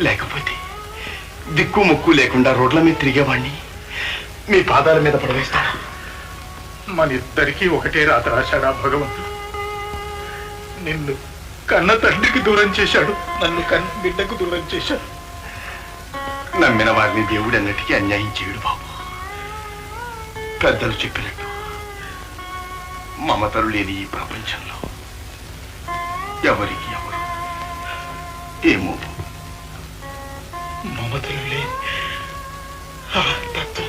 లేకపోతే దిక్కు ముక్కు లేకుండా రోడ్ల మీద తిరిగేవాణ్ణి. మీ పాదాల మీద పడవేస్తాను మన ఇద్దరికీ ఒకటే రాత రాశాడు భగవంతుడు? నిన్ను కన్న తండ్రికి దూరం చేశాడు నన్ను కన్న బిడ్డకు దూరం చేశాడు. నమ్మిన వారిని దేవుడు అన్నిటికీ అన్యాయం చేయడు బాబు. పెద్దలు చెప్పినట్టు మమతలు లేని ఈ ప్రపంచంలో ఎవరికి ఎవరు ఏమో మమతలు లేని ఆ తత్వం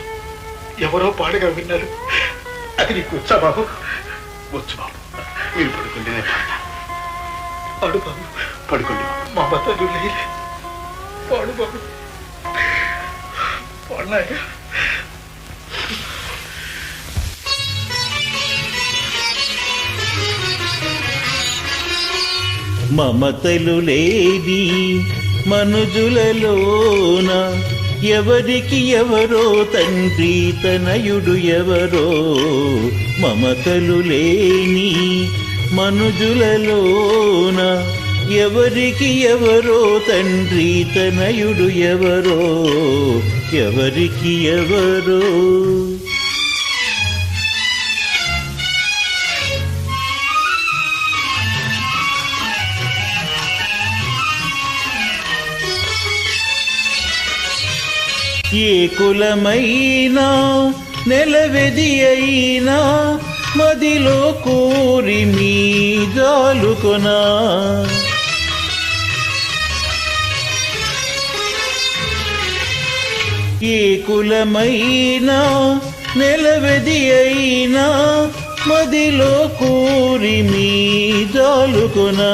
ఎవరో పాడగా విన్నారు. అది నీకు వచ్చా బాబు? వచ్చు బాబు. మీరు పడుకుంటేనే పాడతా. పాడు బాబు. పడుకోండి బాబు. మమతలు లేని పాడు బాబు. పాడినాయా మమతలు లేని మనుజులలోన ఎవరికి ఎవరో తండ్రి తనయుడు ఎవరో మమతలు లేని మనుజులలోన ఎవరికి ఎవరో తండ్రి తనయుడు ఎవరో ఎవరికి ఎవరో ఏ కులమైనా నెలవెది అయినా మదిలో కోరి మీ జాలుకొనా. ఏ కులమైనా నెలవెది అయినా మదిలో కోరి మీ జాలుకొనా.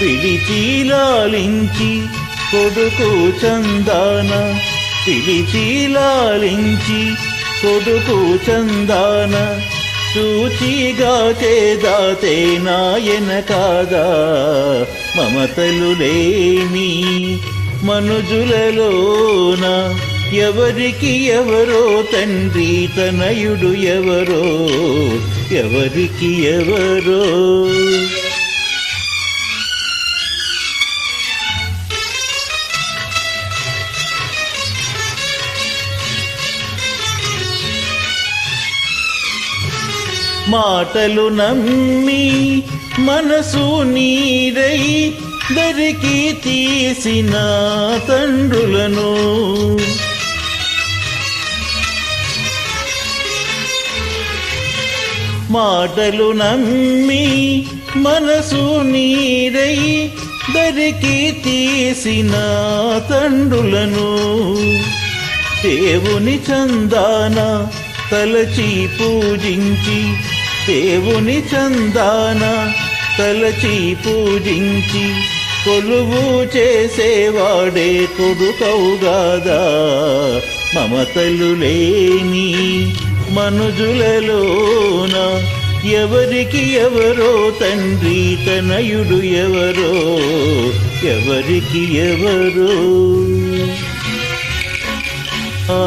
పిడిచి లాలించి కొడుకు చందాన పిలిచి లాలించి కొడుకు చందాన చూచిగా చేదాతే నాయన కాదా మమతలు లేని మనుజులలోన ఎవరికి ఎవరో తండ్రి తనయుడు ఎవరో ఎవరికి ఎవరో మాటలు నమ్మి మనసు నీరై దరికి తీసిన తండ్రులను. మాటలు నమ్మి మనసు నీరై దరికి తీసిన తండ్రులను. దేవుని చందాన తలచి పూజించి దేవుని చందాన తలచి పూజించి కొలువు చేసేవాడే కొడుకవుగాదా మమతలు లేని మనుజులలోన ఎవరికి ఎవరో తండ్రి తనయుడు ఎవరో ఎవరికి ఎవరో. ఆ